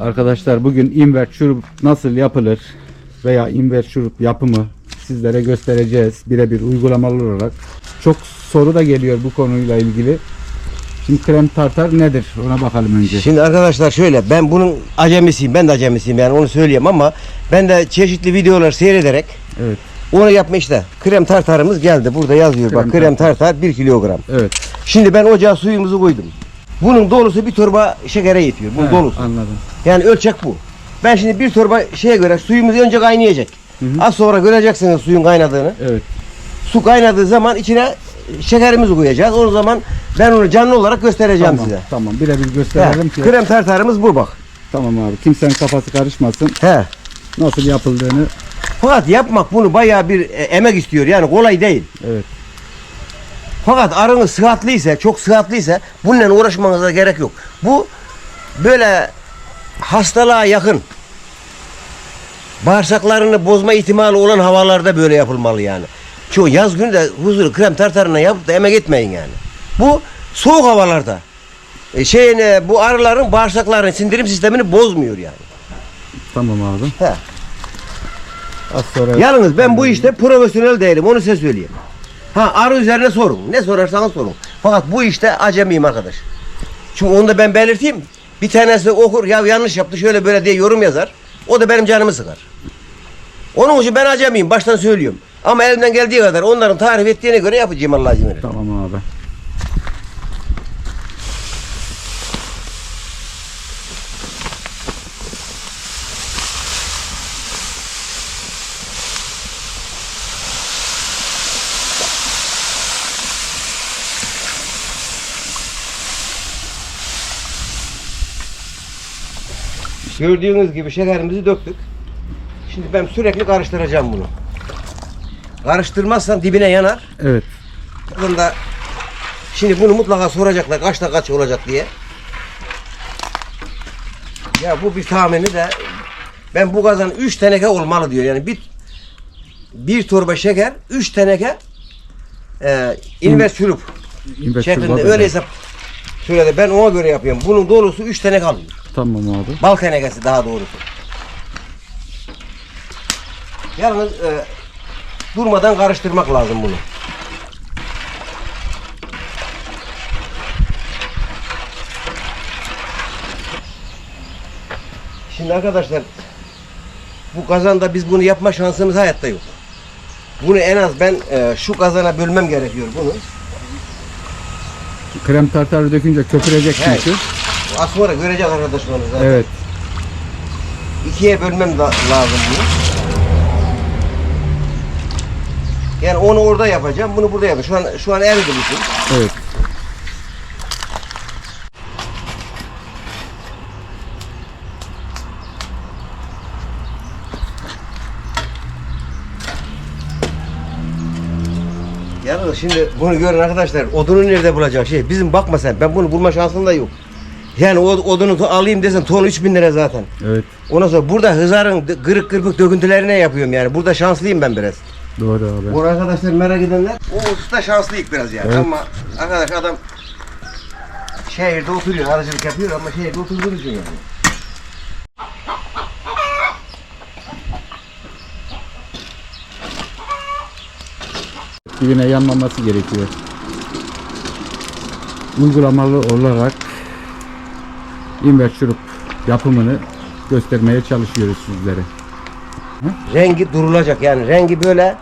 Arkadaşlar bugün invert şurup nasıl yapılır veya invert şurup yapımı sizlere göstereceğiz birebir uygulamalı olarak. Çok soru da geliyor bu konuyla ilgili. Şimdi krem tartar nedir? Ona bakalım önce. Şimdi arkadaşlar şöyle ben bunun acemisiyim ben de acemisiyim yani onu söyleyeyim ama ben de çeşitli videolar seyrederek Evet. onu yapma işte krem tartarımız geldi burada yazıyor Krem bak krem tartar 1 kilogram. Evet. Şimdi ben ocağa suyumuzu koydum. Bunun dolusu bir torba şekere yetiyor. He, dolusu. Anladım. Yani ölçek bu. Ben şimdi bir torba şeye göre suyumuz önce kaynayacak. hı. Az sonra göreceksiniz suyun kaynadığını. Evet. Su kaynadığı zaman içine şekerimizi koyacağız. O zaman ben onu canlı olarak göstereceğim Tamam. size. Tamam. Birebir He, gösterelim ki. krem tartarımız bu bak. Tamam abi. Kimsenin kafası karışmasın. He. Nasıl yapıldığını. Fakat yapmak bunu bayağı bir e, emek istiyor. Yani kolay değil. Evet. Fakat arınız sıhhatliyse, çok sıhhatliyse bununla uğraşmanıza gerek yok. Bu böyle hastalığa yakın bağırsaklarını bozma ihtimali olan havalarda böyle yapılmalı yani. Çoğu yaz günü de huzuru krem tartarına yapıp da emek etmeyin yani. Bu soğuk havalarda e, şeyin e, bu arıların bağırsaklarının sindirim sistemini bozmuyor yani. Tamam abi. He. Az sonra Yalnız ben bu işte profesyonel değilim onu size söyleyeyim. Ha arı üzerine sorun. Ne sorarsanız sorun. Fakat bu işte acemiyim arkadaş. Çünkü onu da ben belirteyim. Bir tanesi okur ya yanlış yaptı şöyle böyle diye yorum yazar. O da benim canımı sıkar. Onun için ben acemiyim baştan söylüyorum. Ama elimden geldiği kadar onların tarif ettiğine göre yapacağım Allah izin. Tamam abi. Gördüğünüz gibi şekerimizi döktük. Şimdi ben sürekli karıştıracağım bunu. Karıştırmazsan dibine yanar. Evet. Bunda şimdi bunu mutlaka soracaklar kaçta kaç olacak diye. Ya bu bir tahmini de ben bu kazan 3 teneke olmalı diyor. Yani bir bir torba şeker 3 teneke e, şurup invert şeklinde şuruba öyle böyle. hesap söyledi. Ben ona göre yapıyorum. Bunun dolusu 3 teneke alıyor. Tamam abi. Bal tenekesi daha doğrusu. Yalnız e, durmadan karıştırmak lazım bunu. Şimdi arkadaşlar bu kazanda biz bunu yapma şansımız hayatta yok. Bunu en az ben e, şu kazana bölmem gerekiyor bunu. Krem tartarı dökünce köpürecek Evet. Az sonra görecek arkadaşlarımız zaten. Evet. İkiye bölmem da lazım bunu. Yani onu orada yapacağım, bunu burada yapacağım. Şu an şu an eridi bu şey. Evet. Yalnız şimdi bunu görün arkadaşlar. Odunu nerede bulacak şey? Bizim bakma sen. Ben bunu bulma şansım da yok. Yani o odunu alayım desen ton 3000 lira zaten. Evet. Ondan sonra burada hızarın kırık kırpık döküntülerine yapıyorum yani. Burada şanslıyım ben biraz. Doğru abi. Bu arkadaşlar merak edenler o usta şanslıyık biraz yani. Evet. Ama arkadaş adam şehirde oturuyor, arıcılık yapıyor ama şehirde oturduğu için yani. Dibine yanmaması gerekiyor. Uygulamalı olarak invert şurup yapımını göstermeye çalışıyoruz sizlere. Rengi durulacak yani rengi böyle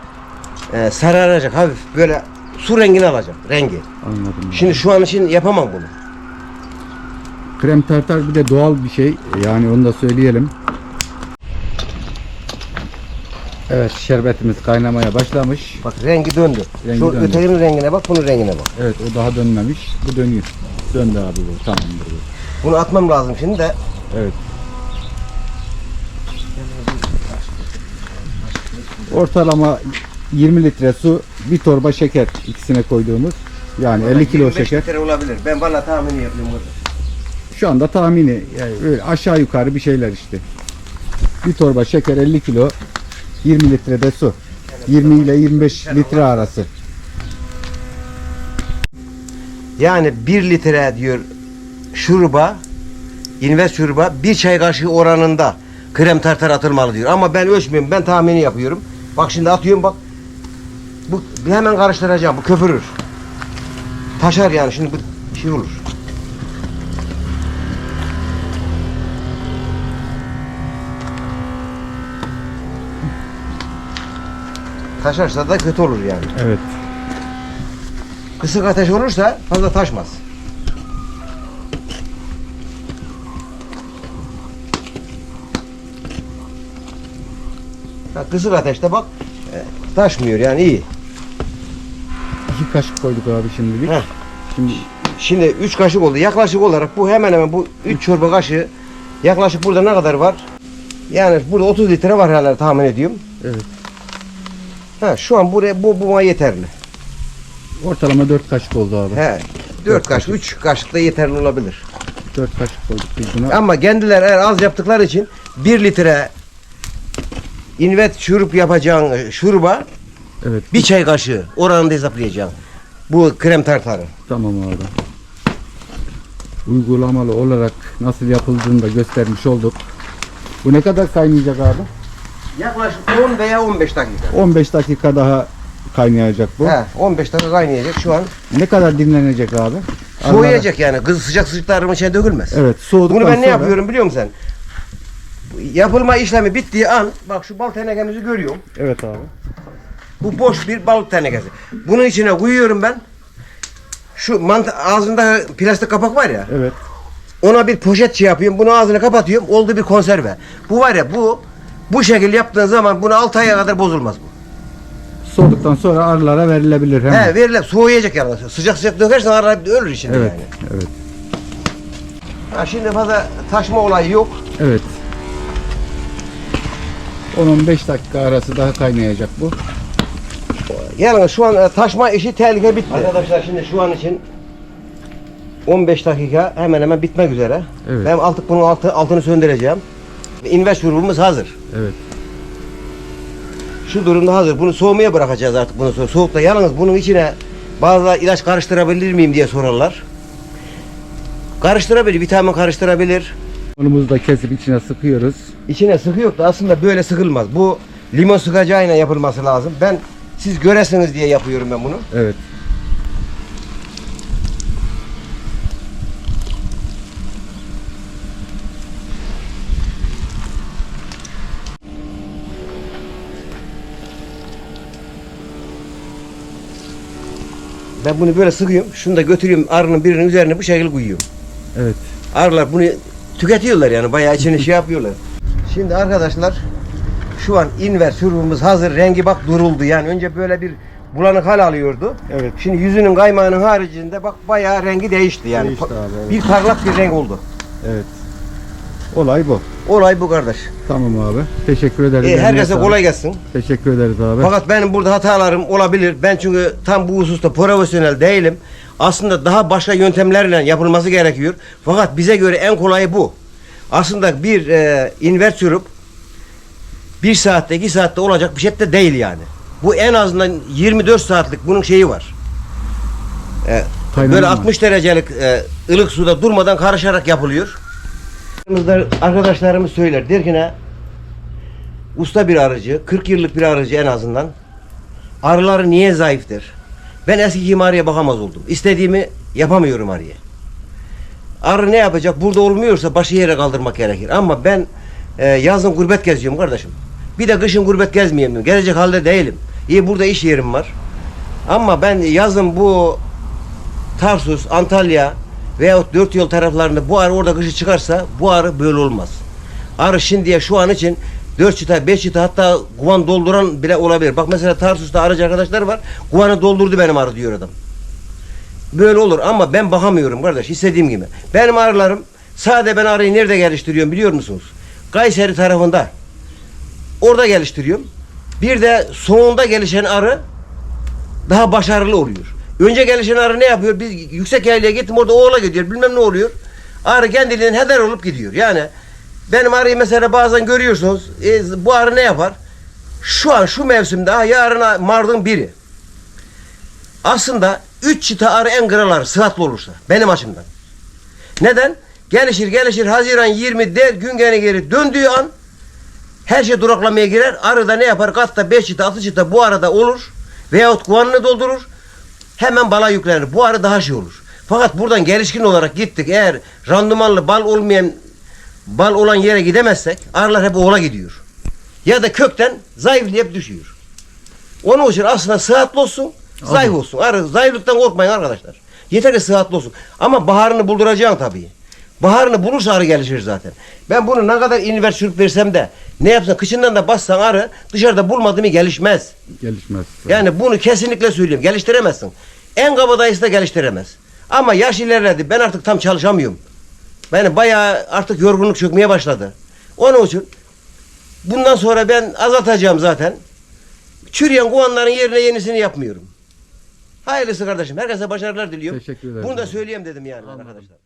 e, sararacak hafif böyle su rengini alacak rengi. Anladım. Şimdi şu an için yapamam bunu. Krem tartar bir de doğal bir şey. Yani onu da söyleyelim. Evet şerbetimiz kaynamaya başlamış. Bak rengi döndü. Rengi şu döndü. ötekinin rengine bak, bunun rengine bak. Evet o daha dönmemiş. Bu dönüyor. Döndü abi bu. Tamamdır bu. Bunu atmam lazım şimdi de. Evet. Ortalama 20 litre su, bir torba şeker ikisine koyduğumuz. Yani 50 kilo 25 şeker. litre olabilir. Ben bana tahmini yapıyorum burada. Şu anda tahmini yani öyle aşağı yukarı bir şeyler işte. Bir torba şeker 50 kilo, 20 litre de su. 20 ile 25 litre arası. Yani 1 litre diyor şuruba invest şuruba bir çay kaşığı oranında krem tartar atılmalı diyor. Ama ben ölçmüyorum. Ben tahmini yapıyorum. Bak şimdi atıyorum bak. Bu hemen karıştıracağım. Bu köpürür. Taşar yani şimdi bu şey olur. Taşarsa da kötü olur yani. Evet. Kısık ateş olursa fazla taşmaz. Ha, kısık ateşte bak e, taşmıyor yani iyi. İki kaşık koyduk abi şimdilik. Heh. Şimdi Şimdi 3 kaşık oldu. Yaklaşık olarak bu hemen hemen bu 3 çorba kaşığı yaklaşık burada ne kadar var? Yani burada 30 litre var herhalde tahmin ediyorum. evet. Ha, şu an buraya bu buna yeterli. Ortalama 4 kaşık oldu abi. He. 4 kaşık, 3 kaşık da yeterli olabilir. 4 kaşık koyduk biz buna. Ama kendiler eğer az yaptıkları için 1 litre invet şurup yapacağın e, şuruba Evet. bir çay kaşığı oranında hesaplayacağım. Bu krem tartarı. Tamam abi. Uygulamalı olarak nasıl yapıldığını da göstermiş olduk. Bu ne kadar kaynayacak abi? Yaklaşık 10 veya 15 dakika. 15 dakika daha kaynayacak bu. He, 15 dakika kaynayacak şu an. Ne kadar dinlenecek abi? Soğuyacak yani. Kız sıcak sıcaklarımın içine dökülmez. Evet soğuduktan Bunu ben ne sonra- yapıyorum biliyor musun sen? Yapılma işlemi bittiği an bak şu bal tenekemizi görüyorum. Evet abi. Bu boş bir balık tenekesi. Bunun içine koyuyorum ben. Şu mantı ağzında plastik kapak var ya. Evet. Ona bir poşet şey yapıyorum. Bunu ağzını kapatıyorum. Oldu bir konserve. Bu var ya bu bu şekil yaptığın zaman bunu 6 aya kadar bozulmaz bu. Soğuduktan sonra arılara verilebilir hemen. He verilir. Soğuyacak yani. Sıcak sıcak dökersen arı ölür içinde Evet. yani. Evet. Ha, şimdi fazla taşma olayı yok. Evet. 10-15 dakika arası daha kaynayacak bu. Yani şu an e, taşma işi tehlike bitti. Arkadaşlar şimdi şu an için 15 dakika hemen hemen bitmek üzere. Evet. Ben artık bunun altı, altını söndüreceğim. Invest grubumuz hazır. Evet. Şu durumda hazır. Bunu soğumaya bırakacağız artık bunu sonra. Soğukta yalnız bunun içine bazı ilaç karıştırabilir miyim diye sorarlar. Karıştırabilir, vitamin karıştırabilir. Unumuzu da kesip içine sıkıyoruz. İçine sıkı yok da aslında böyle sıkılmaz. Bu limon sıkacağıyla yapılması lazım. Ben siz göresiniz diye yapıyorum ben bunu. Evet. Ben bunu böyle sıkıyorum. Şunu da götürüyorum arının birinin üzerine bu şekilde koyuyorum. Evet. Arılar bunu tüketiyorlar yani bayağı içine şey yapıyorlar. Şimdi arkadaşlar şu an inver şurubumuz hazır. Rengi bak duruldu. Yani önce böyle bir bulanık hal alıyordu. Evet. Şimdi yüzünün kaymağının haricinde bak bayağı rengi değişti yani. Değişti abi, evet. Bir parlak bir renk oldu. Evet. Olay bu. Olay bu kardeş. Tamam abi. Teşekkür ederiz. E, herkese sağlık. kolay gelsin. Teşekkür ederiz abi. Fakat benim burada hatalarım olabilir. Ben çünkü tam bu hususta profesyonel değilim. Aslında daha başka yöntemlerle yapılması gerekiyor. Fakat bize göre en kolayı bu. Aslında bir e, invert şurup bir saatte iki saatte olacak bir şey de değil yani. Bu en azından 24 saatlik bunun şeyi var. E, böyle var. 60 derecelik e, ılık suda durmadan karışarak yapılıyor. Arkadaşlarımız söyler der ki ne? Usta bir arıcı, 40 yıllık bir arıcı en azından. Arıları niye zayıftır? Ben eski gibi arıya bakamaz oldum. İstediğimi yapamıyorum arıya. Arı ne yapacak? Burada olmuyorsa başı yere kaldırmak gerekir. Ama ben e, yazın gurbet geziyorum kardeşim. Bir de kışın gurbet gezmeyeyim diyorum. Gelecek halde değilim. İyi burada iş yerim var. Ama ben yazın bu Tarsus, Antalya veyahut dört yol taraflarında bu arı orada kışı çıkarsa bu arı böyle olmaz. Arı şimdiye şu an için 4 çıta, 5 çıta hatta kuvan dolduran bile olabilir. Bak mesela Tarsus'ta arıcı arkadaşlar var. Kuvanı doldurdu benim arı diyor adam. Böyle olur ama ben bakamıyorum kardeş istediğim gibi. Benim arılarım sade ben arıyı nerede geliştiriyorum biliyor musunuz? Kayseri tarafında. Orada geliştiriyorum. Bir de sonunda gelişen arı daha başarılı oluyor. Önce gelişen arı ne yapıyor? Biz yüksek yaylaya gittim orada oğla gidiyor. Bilmem ne oluyor. Arı kendiliğinden heder olup gidiyor. Yani benim arıyı mesela bazen görüyorsunuz. e, bu arı ne yapar? Şu an şu mevsimde ha, yarına mardın biri. Aslında üç çıta arı en kral arı sıhhatli olursa. Benim açımdan. Neden? Gelişir gelişir Haziran 20 der gün gene geri döndüğü an her şey duraklamaya girer. Arıda ne yapar? Katta 5 çıta 6 çıta bu arada olur. Veyahut kovanını doldurur. Hemen bala yüklenir. Bu arı daha şey olur. Fakat buradan gelişkin olarak gittik. Eğer randımanlı bal olmayan bal olan yere gidemezsek arılar hep oğula gidiyor. Ya da kökten zayıflayıp düşüyor. Onun için aslında sıhhatli olsun, zayıf olsun. Arı zayıflıktan korkmayın arkadaşlar. Yeter ki sıhhatli olsun. Ama baharını bulduracaksın tabii. Baharını bulursa arı gelişir zaten. Ben bunu ne kadar invert sürüp versem de ne yapsan kışından da bassan arı dışarıda bulmadı mı gelişmez. Gelişmez. Yani bunu kesinlikle söyleyeyim. Geliştiremezsin. En kabadayısı da geliştiremez. Ama yaş ilerledi. Ben artık tam çalışamıyorum. Beni bayağı artık yorgunluk çökmeye başladı. Onun için bundan sonra ben azaltacağım zaten. Çürüyen kovanların yerine yenisini yapmıyorum. Hayırlısı kardeşim. Herkese başarılar diliyorum. Teşekkür ederim. Bunu da söyleyeyim dedim yani arkadaşlar.